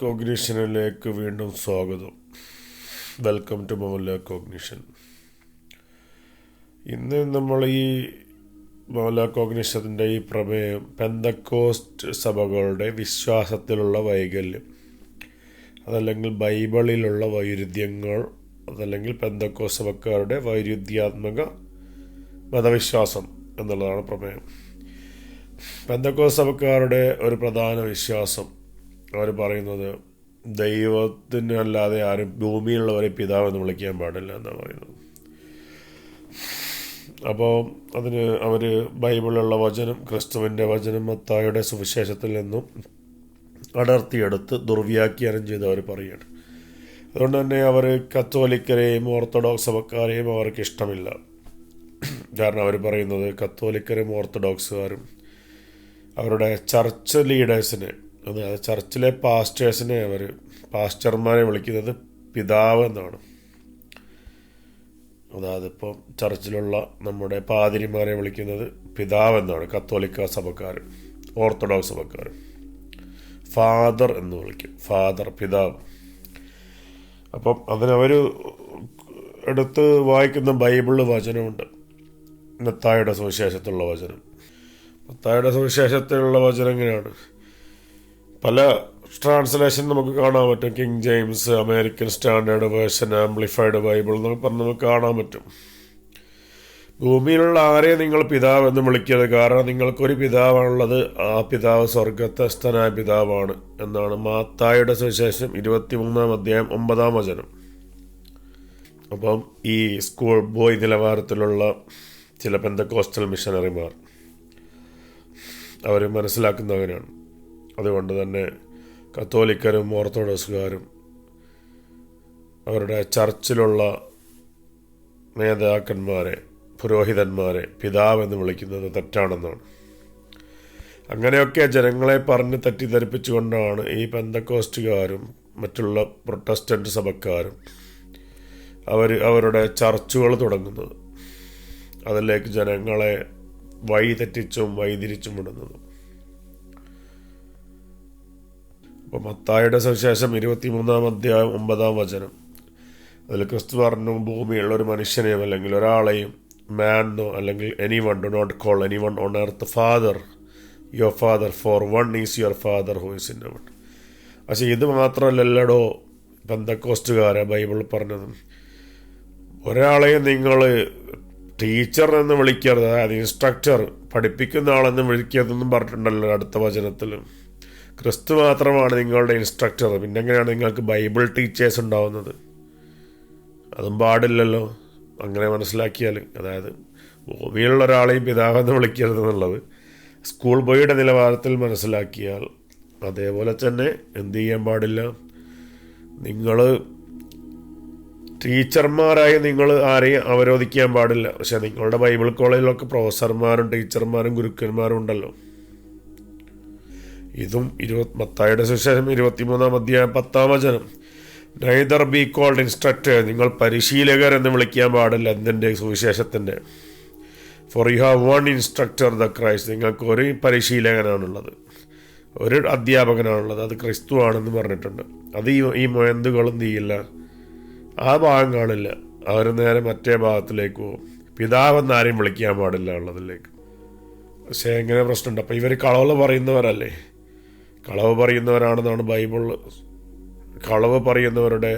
കോഗ്നിഷനിലേക്ക് വീണ്ടും സ്വാഗതം. Welcome to മൗല കോഗ്നിഷൻ ഇന്ന് നമ്മൾ ഈ മൗല കോഗ്നീഷത്തിന്റെ ഈ പ്രമേയം പെന്തക്കോസ്റ്റ് സഭകളുടെ വിശ്വാസത്തിലുള്ള വൈകല്യം അതല്ലെങ്കിൽ ബൈബിളിലുള്ള വൈരുദ്ധ്യങ്ങൾ അതല്ലെങ്കിൽ പെന്തക്കോസ് സഭക്കാരുടെ വൈരുദ്ധ്യാത്മക മതവിശ്വാസം എന്നുള്ളതാണ് പ്രമേയം. പെന്തക്കോസ് സഭക്കാരുടെ ഒരു പ്രധാന വിശ്വാസം അവർ പറയുന്നത് ദൈവത്തിന് അല്ലാതെ ആരും ഭൂമിയിലുള്ളവരെ പിതാവെന്ന് വിളിക്കാൻ പാടില്ല എന്നാണ് പറയുന്നത്. അപ്പോൾ അതിന് അവർ ബൈബിളിലുള്ള വചനം ക്രിസ്തുവിന്റെ വചനം മത്തായുടെ സുവിശേഷത്തിൽ നിന്നും അടർത്തിയെടുത്ത് ദുർവ്യാഖ്യാനം ചെയ്ത് അവർ പറയുകയാണ്. അതുകൊണ്ട് തന്നെ അവർ കത്തോലിക്കരെയും ഓർത്തഡോക്സ് സഭക്കാരെയും അവർക്ക് ഇഷ്ടമില്ല. കാരണം അവർ പറയുന്നത് കത്തോലിക്കരും ഓർത്തഡോക്സുകാരും അവരുടെ ചർച്ച് ലീഡേഴ്സിനെ അതായത് ചർച്ചിലെ പാസ്റ്റേഴ്സിനെ അവർ പാസ്റ്റർമാരെ വിളിക്കുന്നത് പിതാവ് എന്നാണ്. അതായത് ഇപ്പോൾ ചർച്ചിലുള്ള നമ്മുടെ പാതിരിമാരെ വിളിക്കുന്നത് പിതാവ് എന്നാണ് കത്തോലിക്ക സഭക്കാർ ഓർത്തഡോക്സ് സഭക്കാർ ഫാദർ എന്ന് വിളിക്കും ഫാദർ പിതാവ്. അപ്പം അതിനവർ എടുത്ത് വായിക്കുന്ന ബൈബിളിൽ വചനമുണ്ട്. മത്തായുടെ സുവിശേഷത്തിലുള്ള വചനം. മത്തായുടെ സുവിശേഷത്തിലുള്ള വചനം എങ്ങനെയാണ്? പല ട്രാൻസ്ലേഷൻ നമുക്ക് കാണാൻ പറ്റും. King James American standard version amplified Bible എന്നൊക്കെ പറഞ്ഞ് നമുക്ക് കാണാൻ പറ്റും. ഭൂമിയിലുള്ള ആരെ നിങ്ങൾ പിതാവ് എന്ന് വിളിക്കരുത്. കാരണം നിങ്ങൾക്കൊരു പിതാവാണുള്ളത് ആ പിതാവ് സ്വർഗത്തസ്ഥനായ പിതാവാണ് എന്നാണ് മാത്തായുടെ സുവിശേഷം ഇരുപത്തിമൂന്നാം അധ്യായം ഒമ്പതാം വചനം. അപ്പം ഈ സ്കൂൾ ബോയ് നിലവാരത്തിലുള്ള ചില പെന്തക്കോസ്റ്റൽ മിഷനറിമാർ അവർ മനസ്സിലാക്കുന്നവരാണ്. അതുകൊണ്ട് തന്നെ കത്തോലിക്കരും ഓർത്തഡോക്സുകാരും അവരുടെ ചർച്ചിലുള്ള നേതാക്കന്മാരെ പുരോഹിതന്മാരെ പിതാവെന്ന് വിളിക്കുന്നത് തെറ്റാണെന്നാണ്. അങ്ങനെയൊക്കെ ജനങ്ങളെ പറഞ്ഞ് തെറ്റിദ്ധരിപ്പിച്ചുകൊണ്ടാണ് ഈ പെന്തക്കോസ്റ്റുകാരും മറ്റുള്ള പ്രൊട്ടസ്റ്റന്റ് സഭക്കാരും അവർ അവരുടെ ചർച്ചുകൾ തുടങ്ങുന്നത്. അതിലേക്ക് ജനങ്ങളെ വഴി തെറ്റിച്ചും വഴിതിരിച്ചും വിടുന്നതും. അപ്പോൾ മത്തായുടെ സുവിശേഷം ഇരുപത്തിമൂന്നാം അധ്യായം ഒമ്പതാം വചനം. അതിൽ ക്രിസ്തു പറഞ്ഞു ഭൂമിയുള്ള ഒരു മനുഷ്യനെയും അല്ലെങ്കിൽ ഒരാളെയും മാനോ അല്ലെങ്കിൽ anyone do not call anyone on earth father your father for one is your father who is in one പക്ഷേ ഇത് മാത്രമല്ലല്ലോ ബന്ധക്കോസ്റ്റുകാരെ ബൈബിൾ പറഞ്ഞത്. ഒരാളെയും നിങ്ങൾ ടീച്ചർ എന്ന് വിളിക്കരുത് അതായത് ഇൻസ്ട്രക്ടർ പഠിപ്പിക്കുന്ന ആളെന്ന് വിളിക്കരുതെന്നും പറഞ്ഞിട്ടുണ്ടല്ലോ അടുത്ത വചനത്തിൽ. ക്രിസ്തു മാത്രമാണ് നിങ്ങളുടെ ഇൻസ്ട്രക്ടർ. പിന്നെ എങ്ങനെയാണ് നിങ്ങൾക്ക് ബൈബിൾ ടീച്ചേഴ്സ് ഉണ്ടാവുന്നത്? അതും പാടില്ലല്ലോ. അങ്ങനെ മനസ്സിലാക്കിയാൽ അതായത് ഭൂമിയിലുള്ള ഒരാളെയും പിതാവെന്ന് വിളിക്കരുത് എന്നുള്ളത് സ്കൂൾ ബോയുടെ നിലവാരത്തിൽ മനസ്സിലാക്കിയാൽ അതേപോലെ തന്നെ എന്ത് ചെയ്യാൻ പാടില്ല? നിങ്ങൾ ടീച്ചർമാരായി നിങ്ങൾ ആരെയും അവരോധിക്കാൻ പാടില്ല. പക്ഷേ നിങ്ങളുടെ ബൈബിൾ കോളേജിലൊക്കെ പ്രൊഫസർമാരും ടീച്ചർമാരും ഗുരുക്കന്മാരും ഉണ്ടല്ലോ. ഇതും ഇരുപത് മത്തായുടെ സുശേഷം ഇരുപത്തിമൂന്നാം അധ്യായം പത്താം വചനം. നൈദർ ബി കോൾഡ് ഇൻസ്ട്രക്ടർ നിങ്ങൾ പരിശീലകർ എന്ന് വിളിക്കാൻ പാടില്ല. എന്തിന്റെ സുവിശേഷത്തിന്റെ for you have one instructor the Christ നിങ്ങൾക്ക് ഒരു പരിശീലകനാണുള്ളത്. ഒരു അധ്യാപകനാണുള്ളത്. അത് ക്രിസ്തു ആണെന്ന് പറഞ്ഞിട്ടുണ്ട്. അത് ഈ ഈ മൊയന്തുകളും തീയില്ല ആ ഭാഗം കാണില്ല. അവർ നേരെ മറ്റേ ഭാഗത്തിലേക്ക് പോകും. പിതാവെന്ന് വിളിക്കാൻ പാടില്ല ഉള്ളതിലേക്ക്. പക്ഷേ എങ്ങനെ പ്രശ്നമുണ്ട്. അപ്പോൾ ഇവർ കളവ് പറയുന്നവരല്ലേ? കളവ് പറയുന്നവരാണെന്നാണ് ബൈബിൾ കളവ് പറയുന്നവരുടെ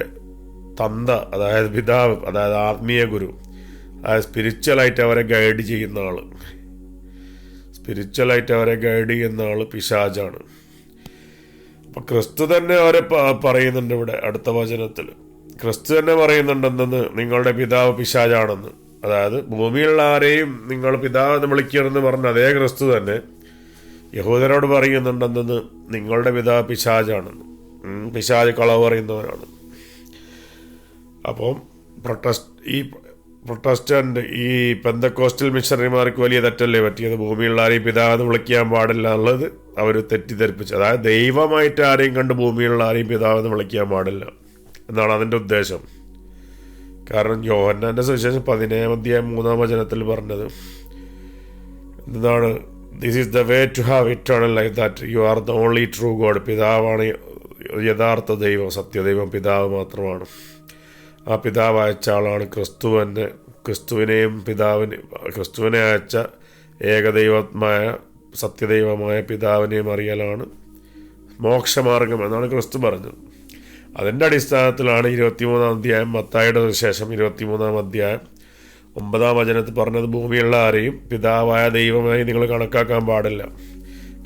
തന്ത അതായത് പിതാവ് അതായത് ആത്മീയ ഗുരു അതായത് സ്പിരിച്വലായിട്ട് അവരെ ഗൈഡ് ചെയ്യുന്ന ആൾ സ്പിരിച്വലായിട്ട് അവരെ ഗൈഡ് ചെയ്യുന്ന ആൾ പിശാജാണ് അപ്പം ക്രിസ്തു തന്നെ അവരെ പറയുന്നുണ്ട് ഇവിടെ അടുത്ത വചനത്തിൽ ക്രിസ്തു തന്നെ പറയുന്നുണ്ടെന്ന് നിങ്ങളുടെ പിതാവ് പിശാജാണെന്ന് അതായത് ഭൂമിയിലുള്ള ആരെയും നിങ്ങൾ പിതാവ് എന്ന് വിളിക്കണമെന്ന് പറഞ്ഞ അതേ ക്രിസ്തു തന്നെ യഹൂദരോട് പറയുന്നുണ്ടെന്നത് നിങ്ങളുടെ പിതാവ് പിശാജാണെന്ന് പിശാജ് കളവ് പറയുന്നവരാണ്. അപ്പം പ്രൊട്ടസ്റ്റ് ഈ പ്രൊട്ടസ്റ്റന്റ് ഈ പെന്തക്കോസ്റ്റൽ മിഷണറിമാർക്ക് വലിയ തെറ്റല്ലേ പറ്റിയത്? ഭൂമിയുള്ള ആരെയും പിതാവെന്ന് വിളിക്കാൻ പാടില്ല എന്നുള്ളത് അവർ തെറ്റിദ്ധരിപ്പിച്ചു അതായത് ദൈവമായിട്ട് ആരെയും കണ്ട് ഭൂമിയുള്ള ആരെയും പിതാവെന്ന് വിളിക്കാൻ പാടില്ല എന്നാണ് അതിന്റെ ഉദ്ദേശം. കാരണം യോഹന്നാന്റെ സുവിശേഷം പതിനേഴാം അധ്യായം മൂന്നാം വചനത്തിൽ പറഞ്ഞത് എന്താണ്? This is the way to have eternal life that you are the only true God പിതാവാണ് യഥാർത്ഥ ദൈവം സത്യദൈവം പിതാവ് മാത്രമാണ്. ആ പിതാവ് അയച്ച ആളാണ് ക്രിസ്തു എന്ന്. ക്രിസ്തുവിനെയും പിതാവിനെ ക്രിസ്തുവിനെ അയച്ച ഏകദൈവമായ സത്യദൈവമായ പിതാവിനെയും അറിയലാണ് മോക്ഷമാർഗം എന്നാണ് ക്രിസ്തു പറഞ്ഞത്. അതിന്റെ അടിസ്ഥാനത്തിലാണ് ഇരുപത്തിമൂന്നാം അധ്യായം മത്തായുടെ ശേഷം ഇരുപത്തിമൂന്നാം അധ്യായം. ഒമ്പതാം വചനത്തിൽ പറഞ്ഞത് ഭൂമിയുള്ള ആരെയും പിതാവായ ദൈവമായി നിങ്ങൾ കണക്കാക്കാൻ പാടില്ല.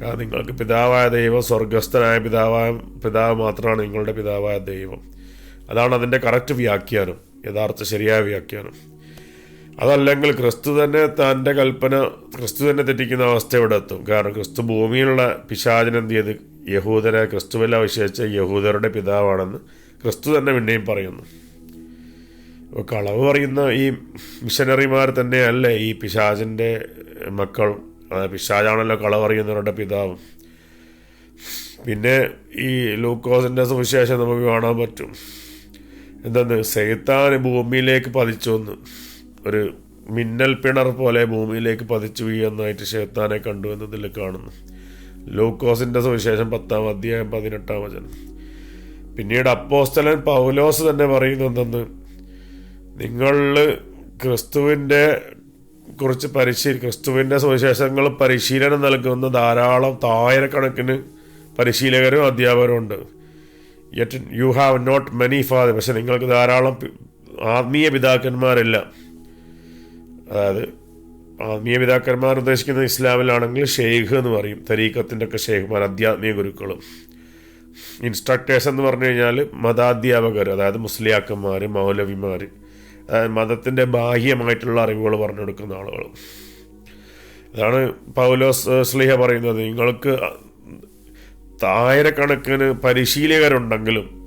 കാരണം നിങ്ങൾക്ക് പിതാവായ ദൈവം സ്വർഗസ്ഥനായ പിതാവായ പിതാവ് മാത്രമാണ് നിങ്ങളുടെ പിതാവായ ദൈവം. അതാണ് അതിന്റെ കറക്റ്റ് വ്യാഖ്യാനം യഥാർത്ഥ ശരിയായ വ്യാഖ്യാനം. അതല്ലെങ്കിൽ ക്രിസ്തു തന്നെ തന്റെ കൽപ്പന ക്രിസ്തു തന്നെ തെറ്റിക്കുന്ന അവസ്ഥ ഇവിടെ എത്തും? കാരണം ക്രിസ്തു ഭൂമിയിലുള്ള പിശാചനം എന്ത് ചെയ്ത്? യഹൂദരെ ക്രിസ്തുവല്ല വിശേഷിച്ച യഹൂദരുടെ പിതാവാണെന്ന് ക്രിസ്തു തന്നെ പിന്നെയും പറയുന്നു. കളവ് പറയുന്ന ഈ മിഷനറിമാർ തന്നെയല്ലേ ഈ പിശാചിന്റെ മക്കൾ അതായത് പിശാചാണല്ലോ കളവ് പറയുന്നവരുടെ പിതാവ്. പിന്നെ ഈ ലൂക്കോസിന്റെ സുവിശേഷം നമുക്ക് കാണാൻ പറ്റും. എന്തെന്ന് സെയ്ത്താൻ ഭൂമിയിലേക്ക് പതിച്ചു എന്ന്. ഒരു മിന്നൽ പിണർ പോലെ ഭൂമിയിലേക്ക് പതിച്ചു വീഴുന്നതായിട്ട് ഷെയ്ത്താനെ കണ്ടു എന്നതിൽ കാണുന്നു. ലൂക്കോസിന്റെ സുവിശേഷം പത്താം അധ്യായം പതിനെട്ടാം വചനം. പിന്നീട് അപ്പോസ്തലൻ പൗലോസ് തന്നെ പറയുന്നെന്തെന്ന് നിങ്ങളിൽ ക്രിസ്തുവിന്റെ കുറിച്ച് പരിശീ ക്രിസ്തുവിന്റെ സുവിശേഷങ്ങൾ പരിശീലനം നൽകുന്ന ധാരാളം ആയിരക്കണക്കിന് പരിശീലകരും അധ്യാപകരും ഉണ്ട്. Yet you have not many father പക്ഷെ നിങ്ങൾക്ക് ധാരാളം ആത്മീയ പിതാക്കന്മാരില്ല. അതായത് ആത്മീയ പിതാക്കന്മാർ ഉദ്ദേശിക്കുന്നത് ഇസ്ലാമിലാണെങ്കിൽ ഷെയ്ഖ് എന്ന് പറയും. തരീക്കത്തിന്റെ ഒക്കെ ഷെയ്ഖ്മാർ അധ്യാത്മീയ ഗുരുക്കളും. ഇൻസ്ട്രക്ടേഴ്സ് എന്ന് പറഞ്ഞു കഴിഞ്ഞാൽ മതാധ്യാപകർ അതായത് മുസ്ലിയാക്കന്മാർ മൗലവിമാർ മതത്തിന്റെ ബാഹ്യമായിട്ടുള്ള അറിവുകൾ പറഞ്ഞു കൊടുക്കുന്ന ആളുകൾ അതാണ് പൗലോസ് സ്ലിഹ പറയുന്നത്. നിങ്ങൾക്ക് ആയിരക്കണക്കിന് പരിശീലകരുണ്ടെങ്കിലും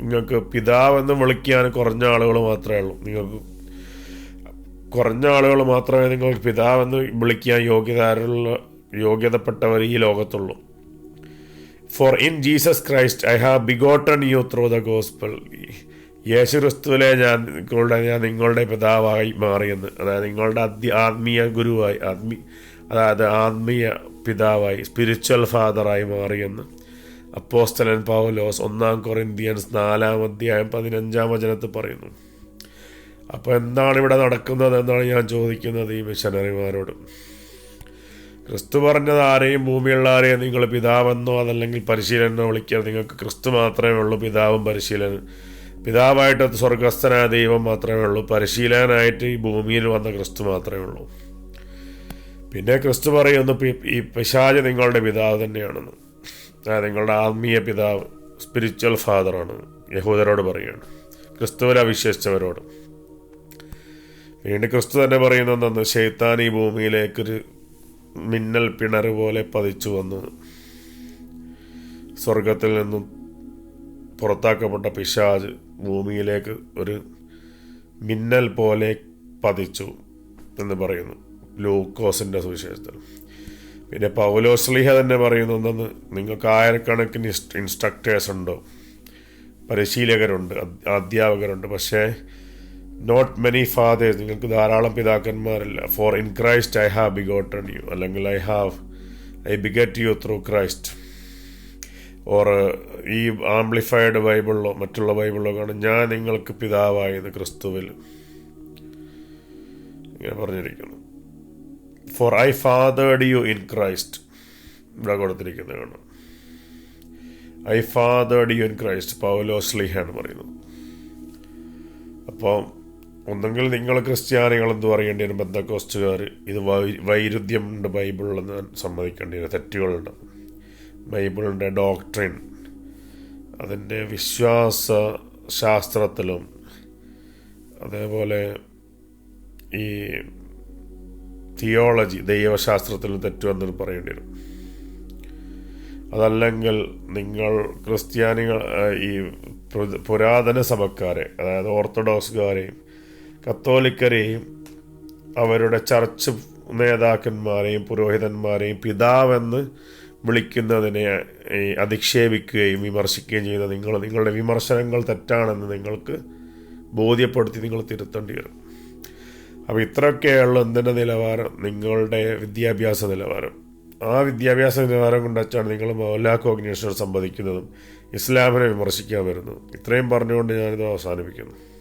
നിങ്ങൾക്ക് പിതാവെന്ന് വിളിക്കാൻ കുറഞ്ഞ ആളുകൾ മാത്രമേ ഉള്ളൂ. നിങ്ങൾക്ക് കുറഞ്ഞ ആളുകൾ മാത്രമേ നിങ്ങൾക്ക് പിതാവെന്ന് വിളിക്കാൻ യോഗ്യതയുള്ള യോഗ്യതപ്പെട്ടവർ ഈ ലോകത്തുള്ളൂ. For in Jesus Christ I have begotten you through the gospel യേശു ക്രിസ്തുവിലെ ഞാൻ നിങ്ങളുടെ ഞാൻ നിങ്ങളുടെ പിതാവായി മാറിയെന്ന്. അതായത് നിങ്ങളുടെ അധ്യ ആത്മീയ ഗുരുവായി ആത്മീ അതായത് ആത്മീയ പിതാവായി സ്പിരിച്വൽ ഫാദറായി മാറിയെന്ന്. അപ്പോസ്തലൻ പൗലോസ് ഒന്നാം കൊറിന്ത്യൻസ് നാലാം അധ്യായം പതിനഞ്ചാം വചനത്തിൽ പറയുന്നു. അപ്പോൾ എന്താണ് ഇവിടെ നടക്കുന്നത് എന്നാണ് ഞാൻ ചോദിക്കുന്നത് ഈ മിഷനറിമാരോട്. ക്രിസ്തു പറഞ്ഞത് ആരെയും ഭൂമിയുള്ള ആരെയും നിങ്ങൾ പിതാവെന്നോ അതല്ലെങ്കിൽ പരിശീലനോ വിളിക്കുക നിങ്ങൾക്ക് ക്രിസ്തു മാത്രമേ ഉള്ളൂ പിതാവും പരിശീലനും പിതാവായിട്ട് സ്വർഗസ്ഥനായ ദൈവം മാത്രമേ ഉള്ളൂ. പരിശീലനായിട്ട് ഈ ഭൂമിയിൽ വന്ന ക്രിസ്തു മാത്രമേ ഉള്ളൂ. പിന്നെ ക്രിസ്തു പറയുന്നു ഈ പിശാജ് നിങ്ങളുടെ പിതാവ് തന്നെയാണെന്ന് നിങ്ങളുടെ ആത്മീയ പിതാവ് സ്പിരിച്വൽ ഫാദറാണ് യഹൂദരോട് പറയുകയാണ്. ക്രിസ്തുവിൽ അവിശ്വസിച്ചവരോട്. വീണ്ടും ക്രിസ്തു തന്നെ പറയുന്ന പറയുന്നെന്ന് ഷെയ്ത്താൻ ഈ ഭൂമിയിലേക്കൊരു മിന്നൽ പിണർ പോലെ പതിച്ചു വന്നു സ്വർഗത്തിൽ നിന്നും പുറത്താക്കപ്പെട്ട പിശാജ് ഭൂമിയിലേക്ക് ഒരു മിന്നൽ പോലെ പതിച്ചു എന്ന് പറയുന്നു. ലൂക്കോസിന്റെ സുവിശേഷത്തിൽ. പിന്നെ പൗലോസ്ലിഹ തന്നെ പറയുന്നു എന്തെന്ന്? നിങ്ങൾക്ക് ആയിരക്കണക്കിന് ഇൻസ്ട്രക്ടേഴ്സ് ഉണ്ടോ? പരിശീലകരുണ്ട് അധ്യാപകരുണ്ട്. പക്ഷേ നോട്ട് മെനി ഫാദേഴ്സ് നിങ്ങൾക്ക് ധാരാളം പിതാക്കന്മാരില്ല. For in Christ I have begotten you അല്ലെങ്കിൽ I have I begot you through Christ or ഈ ആംപ്ലിഫൈഡ് ബൈബിളിലോ മറ്റുള്ള ബൈബിളിലോ കാണും. ഞാൻ നിങ്ങൾക്ക് പിതാവായത് ക്രിസ്തുവിൽ ഇങ്ങനെ പറഞ്ഞിരിക്കുന്നു. For I fathered you in Christ ഇവിടെ കൊടുത്തിരിക്കുന്നത് കാണാം. I fathered you in Christ Paulo സ്ലിഹയാണ് പറയുന്നത് അപ്പോൾ ഒന്നെങ്കിൽ നിങ്ങൾ ക്രിസ്ത്യാനികൾ എന്ത് പറയേണ്ടി വരും? ബന്ധക്കോസ്റ്റുകാർ ഇത് വൈരുദ്ധ്യമുണ്ട് ബൈബിളിലെന്ന് സമ്മതിക്കേണ്ടി വരും. തെറ്റുകളുണ്ട്. ബൈബിളിന്റെ ഡോക്ട്രിൻ. അതിന്റെ വിശ്വാസ ശാസ്ത്രത്തിലും അതേപോലെ ഈ തിയോളജി ദൈവശാസ്ത്രത്തിലും തെറ്റുവെന്ന് പറയേണ്ടി വരും. അതല്ലെങ്കിൽ നിങ്ങൾ ക്രിസ്ത്യാനികൾ ഈ പുരാതന സഭക്കാരെ അതായത് ഓർത്തഡോക്സുകാരെയും കത്തോലിക്കരെയും അവരുടെ ചർച്ച് നേതാക്കന്മാരെയും പുരോഹിതന്മാരെയും പിതാവെന്ന് വിളിക്കുന്നതിനെ അധിക്ഷേപിക്കുകയും വിമർശിക്കുകയും ചെയ്ത നിങ്ങൾ നിങ്ങളുടെ വിമർശനങ്ങൾ തെറ്റാണെന്ന് നിങ്ങൾക്ക് ബോധ്യപ്പെടുത്തി നിങ്ങൾ തിരുത്തേണ്ടി വരും. അപ്പോൾ ഇത്രയൊക്കെയുള്ള എന്തിന്റെ നിലവാരം? നിങ്ങളുടെ വിദ്യാഭ്യാസ നിലവാരം. ആ വിദ്യാഭ്യാസ നിലവാരം കൊണ്ട് വെച്ചാണ് നിങ്ങൾ മൗലാ കോഗ്നേഷനോട് സംവദിക്കുന്നതും ഇസ്ലാമിനെ വിമർശിക്കാൻ വരുന്നതും. ഇത്രയും പറഞ്ഞുകൊണ്ട് ഞാനിത് അവസാനിപ്പിക്കുന്നു.